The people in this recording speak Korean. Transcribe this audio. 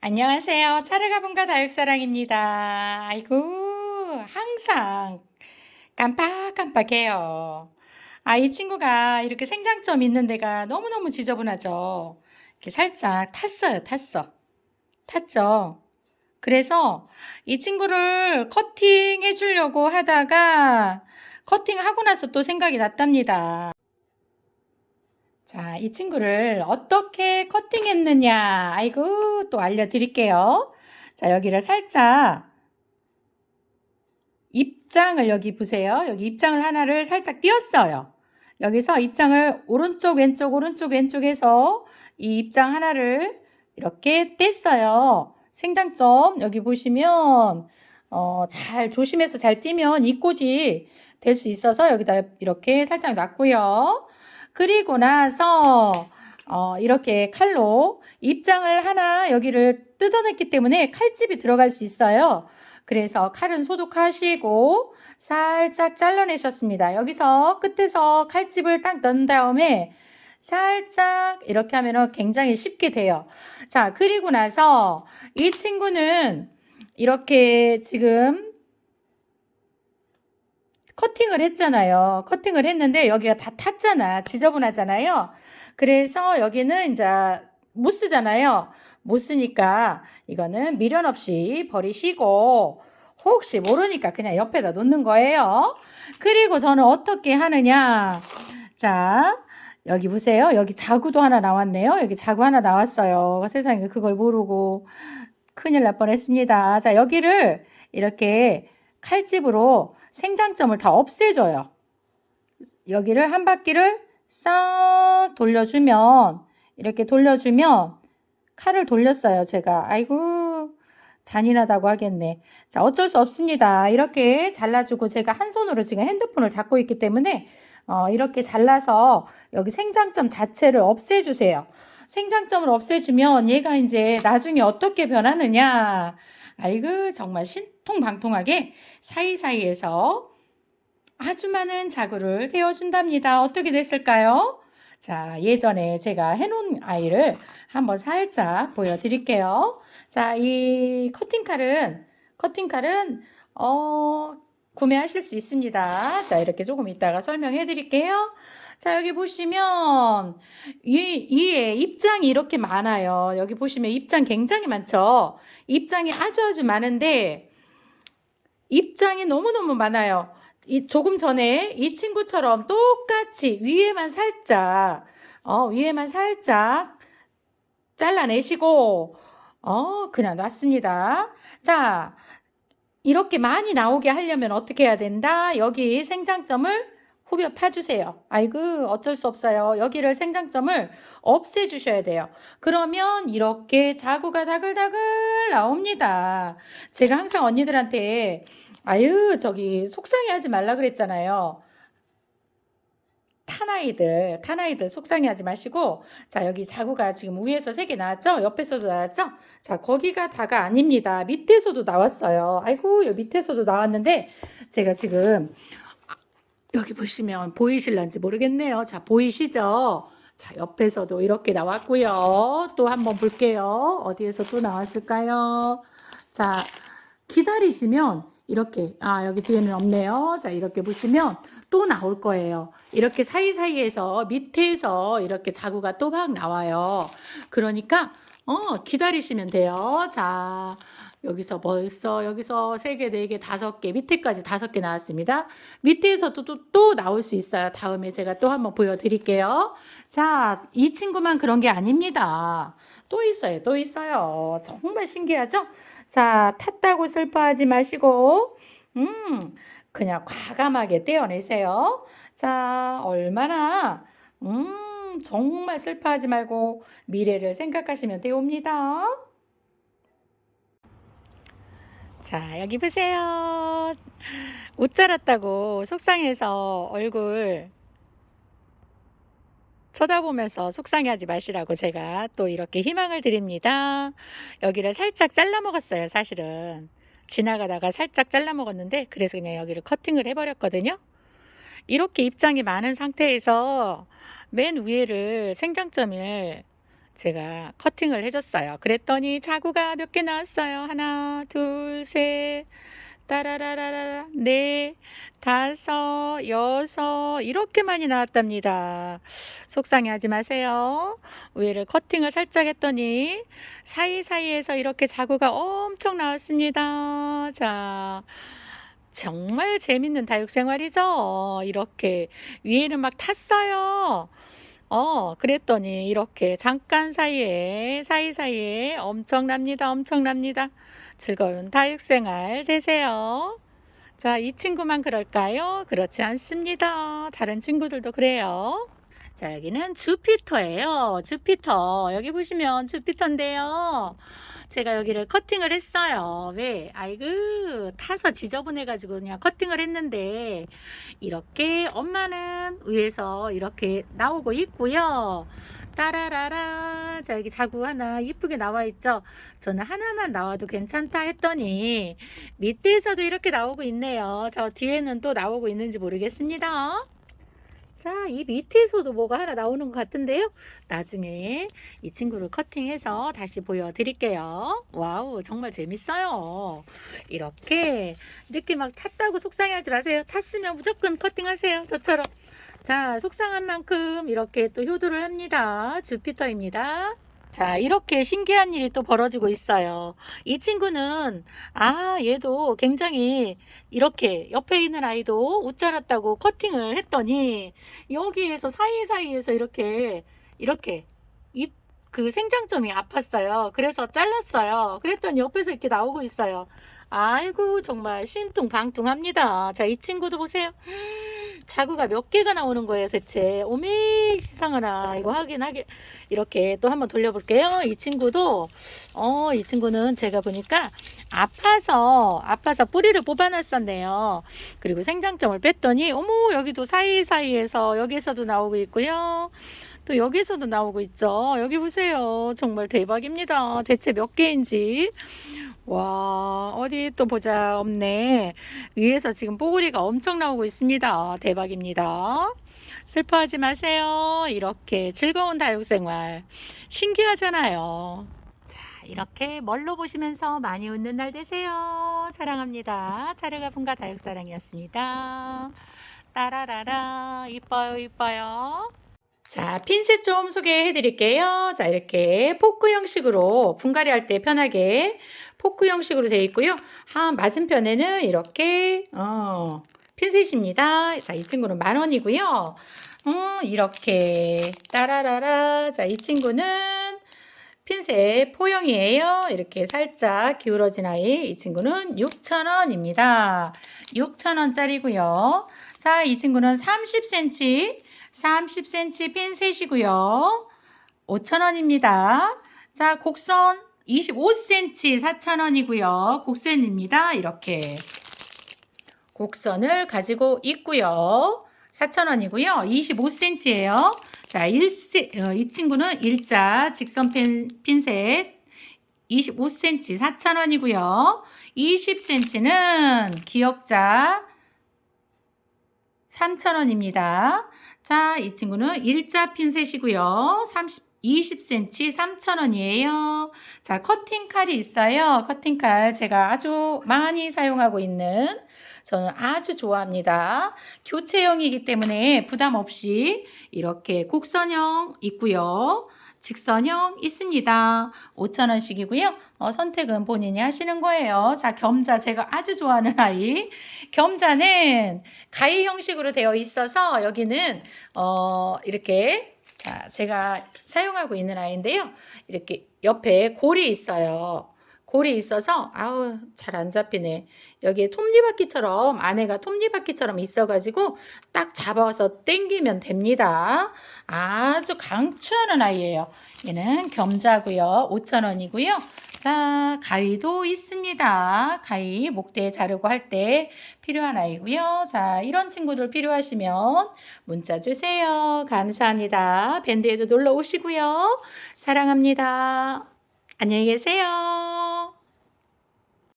안녕하세요. 차르가분가 다육사랑입니다. 아이고, 항상 깜빡깜빡해요. 아, 이 친구가 이렇게 생장점 있는 데가 너무너무 지저분하죠. 이렇게 살짝 탔어요, 탔어. 탔죠. 그래서 이 친구를 커팅 해주려고 하다가 커팅하고 나서 또 생각이 났답니다. 자, 이 친구를 어떻게 커팅했느냐. 아이고, 또 알려드릴게요. 자, 여기를 살짝 입장을 여기 보세요. 여기 입장을 하나를 살짝 띄었어요. 여기서 입장을 오른쪽, 왼쪽, 오른쪽, 왼쪽에서 이 입장 하나를 이렇게 뗐어요. 생장점 여기 보시면 어, 잘 조심해서 잘 띄면 이 꽂이 될 수 있어서 여기다 이렇게 살짝 놨고요. 그리고 나서 어, 이렇게 칼로 입장을 하나 여기를 뜯어냈기 때문에 칼집이 들어갈 수 있어요. 그래서 칼은 소독하시고 살짝 잘라내셨습니다. 여기서 끝에서 칼집을 딱 넣은 다음에 살짝 이렇게 하면 굉장히 쉽게 돼요. 자, 그리고 나서 이 친구는 이렇게 지금 커팅을 했잖아요. 커팅을 했는데 여기가 다 탔잖아. 지저분하잖아요. 그래서 여기는 이제 못 쓰잖아요. 못 쓰니까 이거는 미련 없이 버리시고 혹시 모르니까 그냥 옆에다 놓는 거예요. 그리고 저는 어떻게 하느냐. 자, 여기 보세요. 여기 자구도 하나 나왔네요. 여기 자구 하나 나왔어요. 세상에 그걸 모르고 큰일 날 뻔했습니다. 자, 여기를 이렇게 칼집으로 생장점을 다 없애줘요. 여기를 한 바퀴를 싹 돌려주면 이렇게 돌려주면 칼을 돌렸어요. 제가 아이고 잔인하다고 하겠네. 자 어쩔 수 없습니다. 이렇게 잘라주고 제가 한 손으로 지금 핸드폰을 잡고 있기 때문에 어, 이렇게 잘라서 여기 생장점 자체를 없애주세요. 생장점을 없애주면 얘가 이제 나중에 어떻게 변하느냐. 아이고 정말 신 통방통하게 사이사이에서 아주 많은 자구를 태워준답니다. 어떻게 됐을까요? 자, 예전에 제가 해놓은 아이를 한번 살짝 보여드릴게요. 자, 이 커팅칼은, 커팅칼은, 어, 구매하실 수 있습니다. 자, 이렇게 조금 이따가 설명해 드릴게요. 자, 여기 보시면, 이, 이에 입장이 이렇게 많아요. 여기 보시면 입장 굉장히 많죠? 입장이 아주 아주 많은데, 입장이 너무너무 많아요. 이 조금 전에 이 친구처럼 똑같이 위에만 살짝, 어, 위에만 살짝 잘라내시고, 어, 그냥 놨습니다. 자, 이렇게 많이 나오게 하려면 어떻게 해야 된다? 여기 생장점을 후벼 파주세요. 아이고, 어쩔 수 없어요. 여기를 생장점을 없애주셔야 돼요. 그러면 이렇게 자구가 다글다글 나옵니다. 제가 항상 언니들한테 아유, 저기 속상해 하지 말라 그랬잖아요. 탄아이들, 탄아이들 속상해 하지 마시고, 자, 여기 자구가 지금 위에서 세 개 나왔죠? 옆에서도 나왔죠? 자, 거기가 다가 아닙니다. 밑에서도 나왔어요. 아이고, 여기 밑에서도 나왔는데, 제가 지금, 아, 여기 보시면 보이실런지 모르겠네요. 자, 보이시죠? 자, 옆에서도 이렇게 나왔고요. 또 한번 볼게요. 어디에서 또 나왔을까요? 자, 기다리시면 이렇게 아 여기 뒤에는 없네요. 자 이렇게 보시면 또 나올 거예요. 이렇게 사이사이에서 밑에서 이렇게 자구가 또 막 나와요. 그러니까 어 기다리시면 돼요. 자 여기서 벌써 여기서 세 개, 네 개, 다섯 개 밑에까지 다섯 개 나왔습니다. 밑에서도 또, 또 나올 수 있어요. 다음에 제가 또 한번 보여드릴게요. 자, 이 친구만 그런 게 아닙니다. 또 있어요. 또 있어요. 정말 신기하죠? 자, 탔다고 슬퍼하지 마시고, 음, 그냥 과감하게 떼어내세요. 자, 얼마나, 음, 정말 슬퍼하지 말고 미래를 생각하시면 되옵니다. 자, 여기 보세요. 옷 자랐다고 속상해서 얼굴 쳐다보면서 속상해하지 마시라고 제가 또 이렇게 희망을 드립니다. 여기를 살짝 잘라 먹었어요, 사실은. 지나가다가 살짝 잘라 먹었는데, 그래서 그냥 여기를 커팅을 해버렸거든요. 이렇게 입장이 많은 상태에서 맨 위에를 생장점을 제가 커팅을 해줬어요. 그랬더니 자구가 몇 개 나왔어요. 하나, 둘, 셋, 따라라라라, 네, 다섯, 여섯, 이렇게 많이 나왔답니다. 속상해 하지 마세요. 위에를 커팅을 살짝 했더니 사이사이에서 이렇게 자구가 엄청 나왔습니다. 자, 정말 재밌는 다육생활이죠. 이렇게 위에는 막 탔어요. 어, 그랬더니 이렇게 잠깐 사이에, 사이사이에 엄청납니다. 엄청납니다. 즐거운 다육생활 되세요. 자, 이 친구만 그럴까요? 그렇지 않습니다. 다른 친구들도 그래요. 자, 여기는 주피터예요. 주피터. 여기 보시면 주피터인데요. 제가 여기를 커팅을 했어요. 왜? 아이고, 타서 지저분해가지고 그냥 커팅을 했는데, 이렇게 엄마는 위에서 이렇게 나오고 있고요. 따라라라. 자, 여기 자구 하나 이쁘게 나와 있죠? 저는 하나만 나와도 괜찮다 했더니, 밑에서도 이렇게 나오고 있네요. 저 뒤에는 또 나오고 있는지 모르겠습니다. 자, 이 밑에서도 뭐가 하나 나오는 것 같은데요. 나중에 이 친구를 커팅해서 다시 보여드릴게요. 와우, 정말 재밌어요. 이렇게 늦게 막 탔다고 속상해하지 마세요. 탔으면 무조건 커팅하세요. 저처럼. 자, 속상한 만큼 이렇게 또 효도를 합니다. 주피터입니다. 자, 이렇게 신기한 일이 또 벌어지고 있어요. 이 친구는, 아, 얘도 굉장히 이렇게 옆에 있는 아이도 옷 자랐다고 커팅을 했더니, 여기에서 사이사이에서 이렇게, 이렇게, 입, 그 생장점이 아팠어요. 그래서 잘랐어요. 그랬더니 옆에서 이렇게 나오고 있어요. 아이고, 정말 신통방통합니다. 자, 이 친구도 보세요. 자구가 몇 개가 나오는 거예요, 대체. 오메, 시상하나. 이거 하긴. 이렇게 또 한번 돌려볼게요. 이 친구도, 어, 이 친구는 제가 보니까 아파서, 아파서 뿌리를 뽑아놨었네요. 그리고 생장점을 뺐더니, 어머, 여기도 사이사이에서, 여기에서도 나오고 있고요. 또 여기서도 나오고 있죠. 여기 보세요. 정말 대박입니다. 대체 몇 개인지. 와, 어디 또 보자. 없네. 위에서 지금 뽀글이가 엄청 나오고 있습니다. 대박입니다. 슬퍼하지 마세요. 이렇게 즐거운 다육생활. 신기하잖아요. 자, 이렇게 멀로 보시면서 많이 웃는 날 되세요. 사랑합니다. 차례가 분가 다육사랑이었습니다. 따라라라. 이뻐요, 이뻐요. 자, 핀셋 좀 소개해 드릴게요. 자, 이렇게 포크 형식으로 분갈이 할 때 편하게 포크 형식으로 되어 있고요. 한 맞은편에는 이렇게 어, 핀셋입니다. 자, 이 친구는 만 원이고요. 음, 이렇게 따라라라. 자, 이 친구는 핀셋 포형이에요. 이렇게 살짝 기울어진 아이. 이 친구는 6,000원입니다. 6,000원짜리고요. 자, 이 친구는 30cm 30cm 핀셋이고요. 5,000원입니다. 자, 곡선 25cm 4,000원이고요. 곡선입니다. 이렇게 곡선을 가지고 있고요. 4,000원이고요. 25cm예요. 자, 1세, 어, 이 친구는 일자 직선 핀, 핀셋 25cm 4,000원이고요. 20cm는 기역자 3,000원입니다. 자, 이 친구는 일자 핀셋이고요. 30, 20cm 3,000원이에요. 자, 커팅 칼이 있어요. 커팅 칼 제가 아주 많이 사용하고 있는 저는 아주 좋아합니다. 교체형이기 때문에 부담 없이 이렇게 곡선형 있고요. 직선형 있습니다. 5,000원씩이고요. 어, 선택은 본인이 하시는 거예요. 자, 겸자 제가 아주 좋아하는 아이. 겸자는 가위 형식으로 되어 있어서 여기는 어, 이렇게 자, 제가 사용하고 있는 아이인데요. 이렇게 옆에 골이 있어요. 골이 있어서 아우 잘 안 잡히네. 여기에 톱니바퀴처럼 안에가 톱니바퀴처럼 있어가지고 딱 잡아서 당기면 됩니다. 아주 강추하는 아이예요. 얘는 겸자고요. 5,000원이고요. 자, 가위도 있습니다. 가위 목대에 자르고 할 때 필요한 아이고요. 자, 이런 친구들 필요하시면 문자 주세요. 감사합니다. 밴드에도 놀러 오시고요. 사랑합니다. 안녕히 계세요.